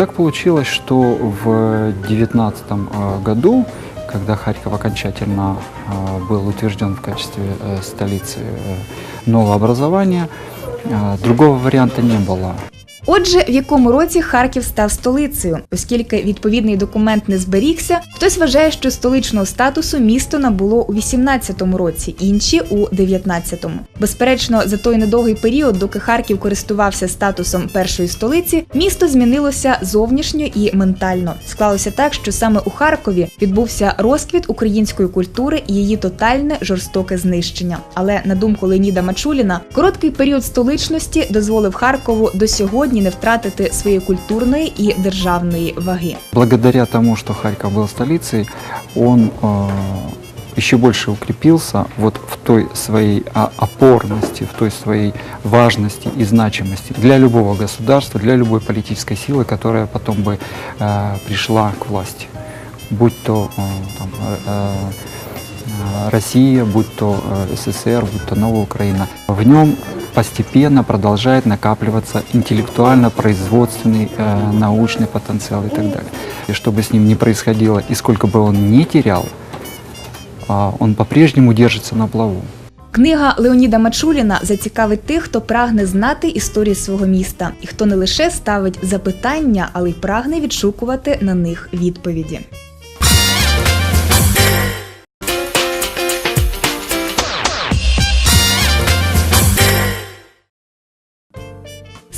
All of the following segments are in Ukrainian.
так получилось, что в 2019 году, когда Харьков окончательно э, был утвержден в качестве э, столицы э, нового образования, э, другого варианта не было. Отже, в якому році Харків став столицею, оскільки відповідний документ не зберігся, хтось вважає, що столичного статусу місто набуло у 18-му році, інші у 19-му. Безперечно, за той недовгий період, доки Харків користувався статусом першої столиці, місто змінилося зовнішньо і ментально. Склалося так, що саме у Харкові відбувся розквіт української культури і її тотальне жорстоке знищення. Але на думку Леоніда Мачуліна, короткий період столичності дозволив Харкову до сьогодні не втратити своєї культурної і державної ваги. Благодаря тому, что Харьков был столицей, он э, еще больше укрепился вот в той своей а, опорности, в той своей важности и значимости для любого государства, для любой политической силы, которая потом бы э, пришла к власти. Будь то э, там, э, э, Россия, будь то э, СССР, будь то Новая Украина. В нем постепенно продолжает накапливаться интеллектуально-производственный, э, научный потенциал и так далее. И чтобы с ним не происходило, и сколько бы он ни терял, а, он по-прежнему держится на плаву. Книга Леоніда Мачуліна зацікавить тих, хто прагне знати історію свого міста, і хто не лише ставить запитання, але й прагне відшукувати на них відповіді.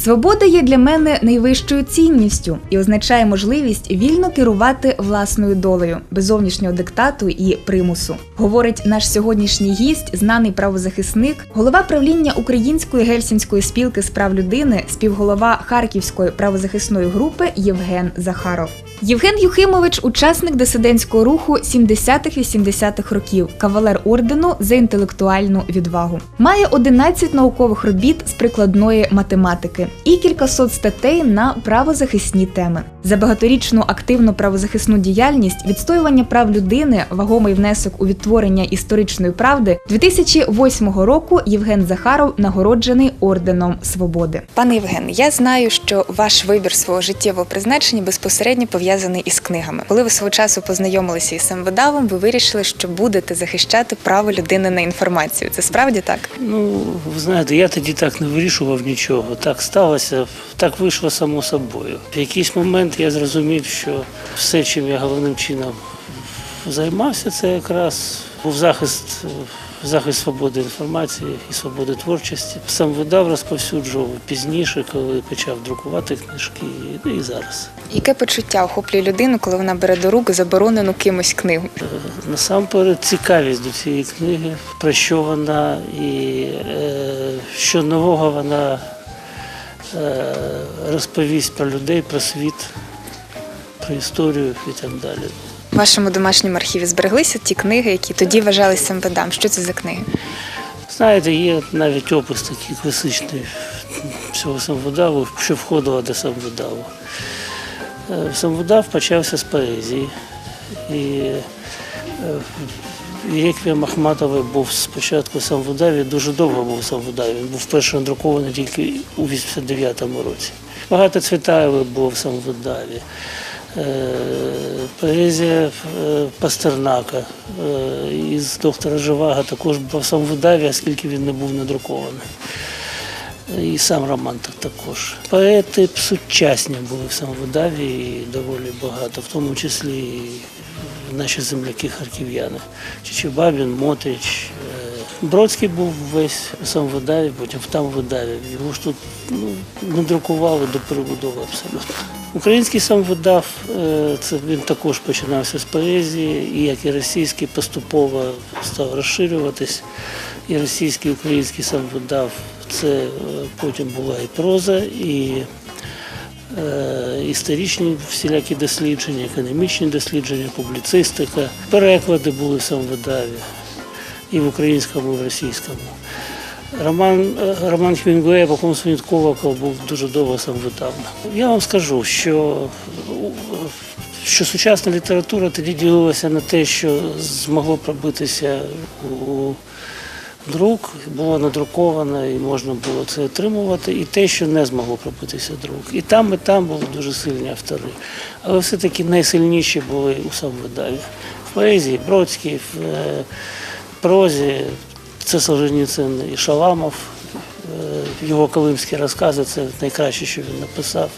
Свобода є для мене найвищою цінністю і означає можливість вільно керувати власною долею, без зовнішнього диктату і примусу. Говорить наш сьогоднішній гість, знаний правозахисник, голова правління Української гельсінської спілки з прав людини, співголова Харківської правозахисної групи Євген Захаров. Євген Юхимович, учасник дисидентського руху 70-х-80-х років, кавалер ордену за інтелектуальну відвагу. Має 11 наукових робіт з прикладної математики і кількасот статей на правозахисні теми. За багаторічну активну правозахисну діяльність, відстоювання прав людини, вагомий внесок у відтворення історичної правди 2008 року Євген Захаров нагороджений орденом свободи. Пане Євген, я знаю, що ваш вибір свого життєвого призначення безпосередньо пов'язаний із книгами. Коли ви свого часу познайомилися із самовидавом, ви вирішили, що будете захищати право людини на інформацію. Це справді так? Ну, ви знаєте, я тоді так не вирішував нічого. Так сталося, так вийшло само собою. В якийсь момент я зрозумів, що все, чим я головним чином займався, це якраз був захист, захист свободи інформації і свободи творчості. Сам видав, розповсюджував пізніше, коли почав друкувати книжки, ну і зараз. Яке почуття охоплює людину, коли вона бере до рук заборонену кимось книгу? Е, Насамперед цікавість до цієї книги, про що вона і е, що нового вона розповість про людей, про світ, про історію і так далі. В вашому домашньому архіві збереглися ті книги, які тоді вважалися самвидам. Що це за книги? Знаєте, є навіть опис такий класичний цього самвидаву, що входило до самвидаву. Е, Самвидав почався з поезії. І Реквієм Ахматової був спочатку сам в Удаві, дуже довго був сам в Удаві. Він був вперше надрукований тільки у 89-му році. Багато Цвітаєвих був сам в Удаві. Е, Поезія е, Пастернака е, із доктора Живага також був сам в Удаві, оскільки він не був надрукований. І сам роман так також. Поети сучасні були в самовидаві і доволі багато, в тому числі і наші земляки харків'яни. Чичибабін, Мотрич. е, Бродський був весь у самовидаві, потім в там видаві. Його ж тут ну, надрукували до перебудови абсолютно. Український самовидав, е, це він також починався з поезії, і як і російський, поступово став розширюватись. І російський, і український самовидав це е, потім була і проза, і історичні всілякі дослідження, економічні дослідження, публіцистика. Переклади були в самовидаві і в українському, і в російському. Роман, е, роман Хемінгуея «Полком Свінткова» був дуже довго самовидавно. Я вам скажу, що, що сучасна література тоді ділилася на те, що змогло пробитися у друк, було надруковано і можна було це отримувати, і те, що не змогло пробитися друк. І там, і там були дуже сильні автори. Але все-таки найсильніші були у самовидаві. В поезії Бродський, в е, прозі це Солженіцин і Шаламов. Е, Його колимські розкази це найкраще, що він написав.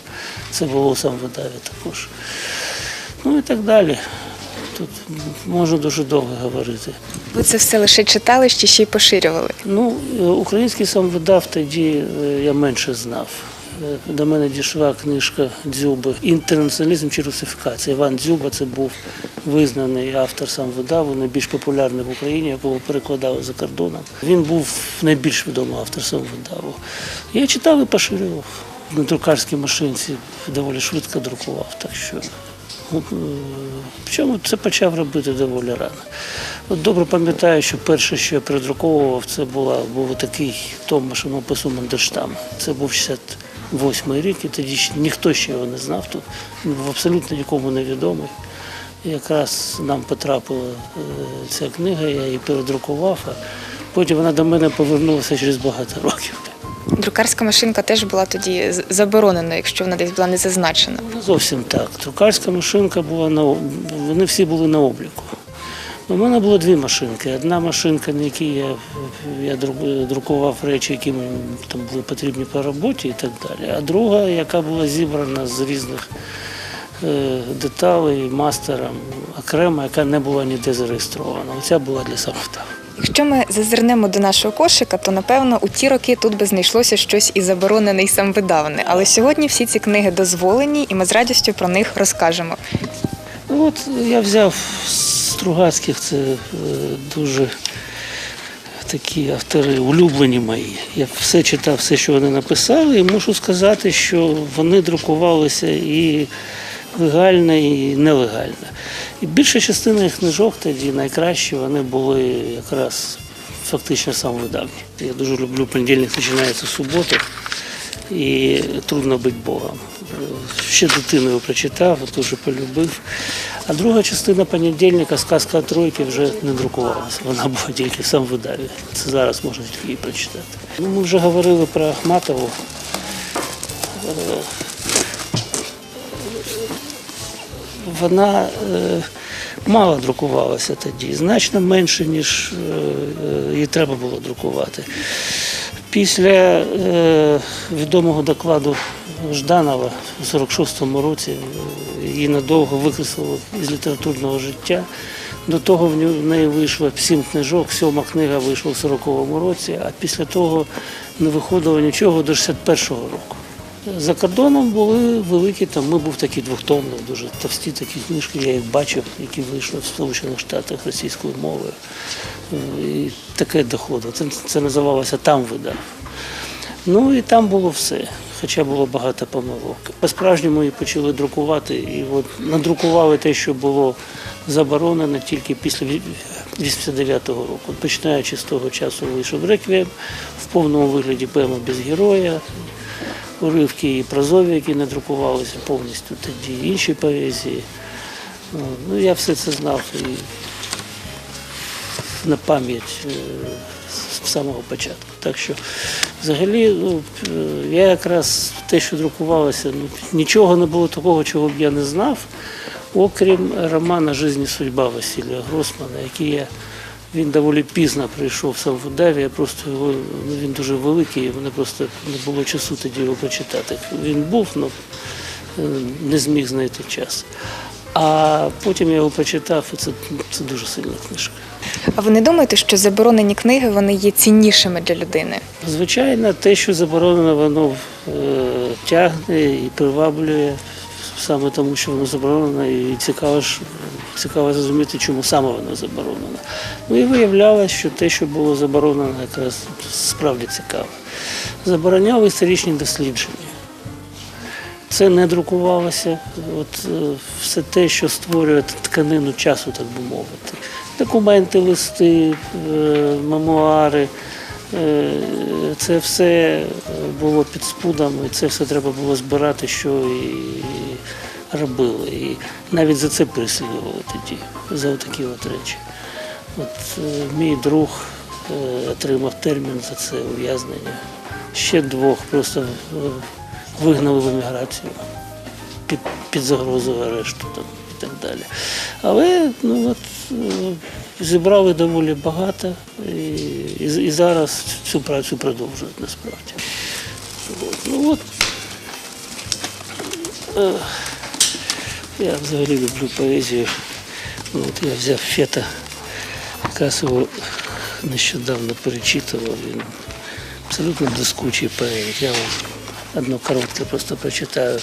Це було у самовидаві також. Ну і так далі. Тут можна дуже довго говорити. Ви це все лише читали чи ще й поширювали? Ну, е, український сам видав тоді е, я менше знав. Е, До мене дійшла книжка Дзюби Інтернаціоналізм чи русифікація. Іван Дзюба це був визнаний автор сам видаву, найбільш популярний в Україні, якого перекладали за кордоном. Він був найбільш відомий автор сам видаву. Я читав і поширював. На друкарській машинці доволі швидко друкував. Так що Причому це почав робити доволі рано. От добре пам'ятаю, що перше, що я передруковував, це була, був такий том машинопису Мандельштам. Це був 68-й рік, і тоді ще ніхто ще його не знав тут, був абсолютно нікому не відомий. І якраз нам потрапила е, ця книга, я її передрукував, а потім вона до мене повернулася через багато років. Друкарська машинка теж була тоді заборонена, якщо вона десь була не зазначена. Не зовсім так. Друкарська машинка була на вони всі були на обліку. У мене було дві машинки. Одна машинка, на якій я, я друкував речі, які мені там були потрібні по роботі і так далі. А друга, яка була зібрана з різних е, деталей мастером, окремо, яка не була ніде зареєстрована. Оця була для самовдаву. Якщо ми зазирнемо до нашого кошика, то напевно у ті роки тут би знайшлося щось і заборонене, і самовидаване. Але сьогодні всі ці книги дозволені, і ми з радістю про них розкажемо. Ну, От я взяв Стругацьких, це е, дуже такі автори, улюблені мої. Я все читав, все, що вони написали, і мушу сказати, що вони друкувалися і легально, і нелегально. І більша частина їх книжок тоді найкращі, вони були якраз фактично самовидавні. Я дуже люблю понедільник починається субота і трудно бути Богом. Ще дитиною прочитав, дуже полюбив. А друга частина понедільника, сказка тройки, вже не друкувалася. Вона була тільки в сам видаві. Це зараз можна тільки її прочитати. Ну, ми вже говорили про Ахматову. Вона е, мало друкувалася тоді, значно менше, ніж е, е, треба було друкувати. Після е, відомого докладу Жданова у 46-му році її надовго викреслили із літературного життя. До того в неї вийшло сім книжок, сьома книга вийшла у 40-му році, а після того не виходило нічого до 61-го року. За кордоном були великі томи, був такий двохтомний, дуже товсті такі книжки, я їх бачив, які вийшли в Сполучених Штатах російською мовою. Е, І таке доходило. Це, це називалося там видав. Ну і там було все, хоча було багато помилок. По-справжньому її почали друкувати, і от надрукували те, що було заборонено тільки після 89-го року. Починаючи з того часу вийшов реквієм в повному вигляді поема без героя, уривки і прозові, які не друкувалися повністю тоді, інші поезії. Ну, Ну, я все це знав і на пам'ять е, з самого початку. Так що, взагалі, ну, е, я якраз те, що друкувалося, ну, нічого не було такого, чого б я не знав, окрім романа Жизнь і судьба Василія Гросмана, який я. Він доволі пізно прийшов сам в Удаві, я просто його, ну, він дуже великий, і мене просто не було часу тоді його прочитати. Він був, але не зміг знайти час. А потім я його прочитав, і це, це дуже сильна книжка. А ви не думаєте, що заборонені книги вони є ціннішими для людини? Звичайно, те, що заборонено, воно е, тягне і приваблює саме тому, що воно заборонено, і цікаво ж цікаво зрозуміти, чому саме воно заборонено. Ну і виявлялося, що те, що було заборонено, якраз справді цікаво. Забороняли історичні дослідження. Це не друкувалося. От е, все те, що створює тканину часу, так би мовити. Документи, листи, е, мемуари. Е, Це все було під спудом, і це все треба було збирати, що і робили. І навіть за це переслідували тоді, за такі от речі. От е, мій друг е, отримав термін за це ув'язнення. Ще двох просто вигнали в еміграцію під, під загрозою арешту і так далі. Але ну, от, е, зібрали доволі багато і, і, і зараз цю працю продовжують насправді. От, Ну, от, е, я взагалі люблю поезію. Ну, От я взяв Фета, якраз його нещодавно перечитував. Він абсолютно блискучий поет. Я вам одно коротке просто прочитаю.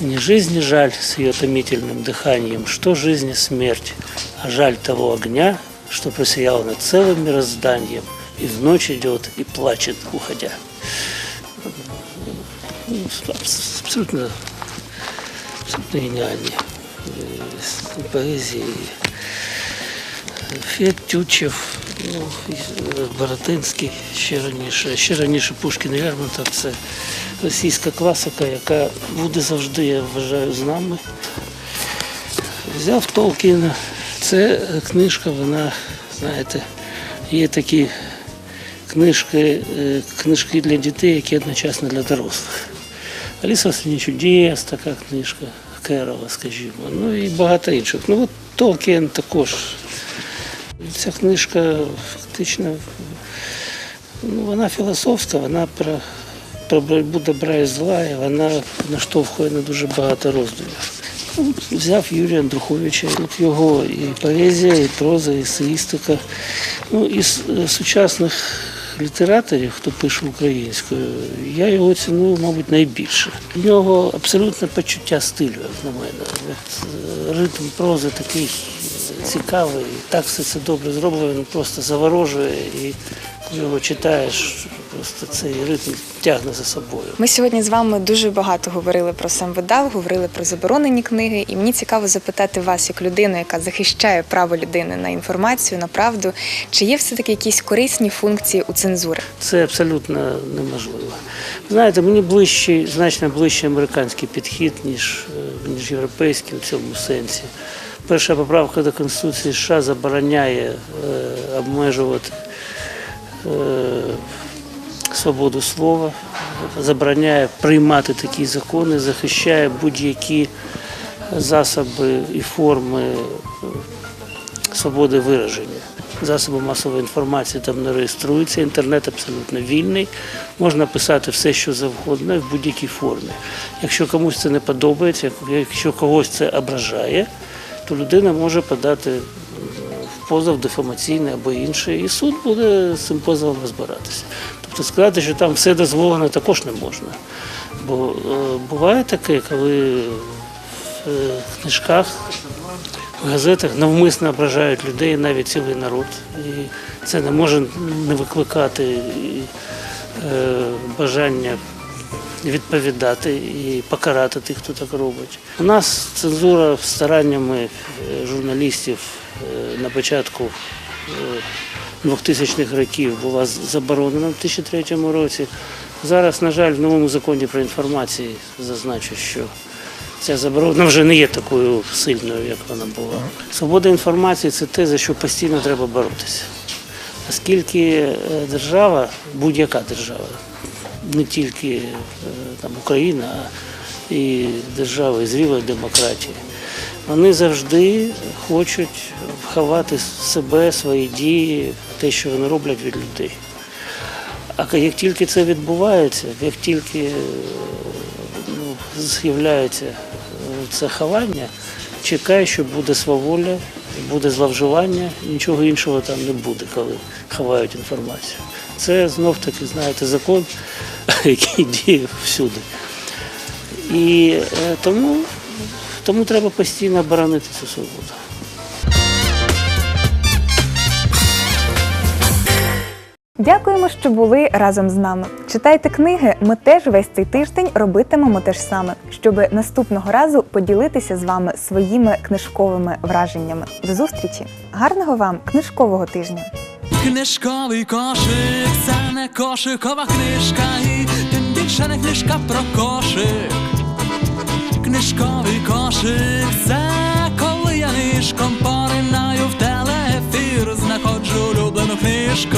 Э, Не жизни жаль с ее томительным дыханием, что жизни смерть, а жаль того огня, что просиял над целым мирозданием, и в ночь идет и плачет, уходя. Ну, абс- Абсолютно, абсолютно гениальні е, поезії. Фет Тютчев, ну, і, е, Боротинський, ще раніше, ще раніше Пушкін і Лермонтов – це російська класика, яка буде завжди, я вважаю, з нами. Взяв Толкіна. Це книжка, вона, знаєте, є такі книжки, е, книжки для дітей, які одночасно для дорослих. Аліса в «Страні чудес, така книжка Керова, скажімо. Ну і багато інших. Ну от Толкін також. Ця книжка фактично ну, вона філософська, вона про, про боротьбу добра і зла, і вона наштовхує на дуже багато роздумів. Взяв Юрія Андруховича, його і поезія, і проза, і есеїстика. Ну, із е, сучасних літераторів, хто пише українською, я його ціную, мабуть, найбільше. У нього абсолютне почуття стилю, як на мене. Е, ритм прози такий е, цікавий, так все це добре зроблено, він просто заворожує і його читаєш, просто цей ритм тягне за собою. Ми сьогодні з вами дуже багато говорили про сам видав, говорили про заборонені книги, і мені цікаво запитати вас, як людину, яка захищає право людини на інформацію, на правду, чи є все таки якісь корисні функції у цензури? Це абсолютно неможливо. Знаєте, мені ближчий, значно ближчий американський підхід, ніж, е, ніж європейський у цьому сенсі. Перша поправка до Конституції США забороняє е, обмежувати свободу слова, забороняє приймати такі закони, захищає будь-які засоби і форми е, свободи вираження. Засоби масової інформації там не реєструються, інтернет абсолютно вільний, можна писати все, що завгодно в будь-якій формі. Якщо комусь це не подобається, якщо когось це ображає, то людина може подати позов дефамаційний або інший, і суд буде з цим позовом розбиратися. Тобто сказати, що там все дозволено, також не можна. Бо е, буває таке, коли в е, книжках в газетах навмисно ображають людей, навіть цілий народ. І це не може не викликати е, бажання відповідати і покарати тих, хто так робить. У нас цензура стараннями е, журналістів е, на початку е, 2000-х років була заборонена в 2003 році. Зараз, на жаль, в новому законі про інформацію зазначу, що ця заборона вже не є такою сильною, як вона була. Свобода інформації це те, за що постійно треба боротися. Оскільки е, держава, будь-яка держава, не тільки е, там, Україна, а і держави зрілої демократії, вони завжди хочуть ховати себе, свої дії, те, що вони роблять від людей. А як тільки це відбувається, як тільки е, ну, з'являється е, це ховання, чекай, що буде сваволя, буде зловживання, нічого іншого там не буде, коли ховають інформацію. Це знов таки, знаєте, закон, який діє всюди. І е, тому, тому треба постійно боронити цю свободу. Дякуємо, що були разом з нами. Читайте книги. Ми теж весь цей тиждень робитимемо те ж саме, щоб наступного разу поділитися з вами своїми книжковими враженнями. До зустрічі! Гарного вам книжкового тижня! Книжковий кошик, це не кошикова книжка, і тим більше не книжка про кошик. Книжковий кошик, це коли я нишком поринаю в телефір, знаходжу улюблену книжку.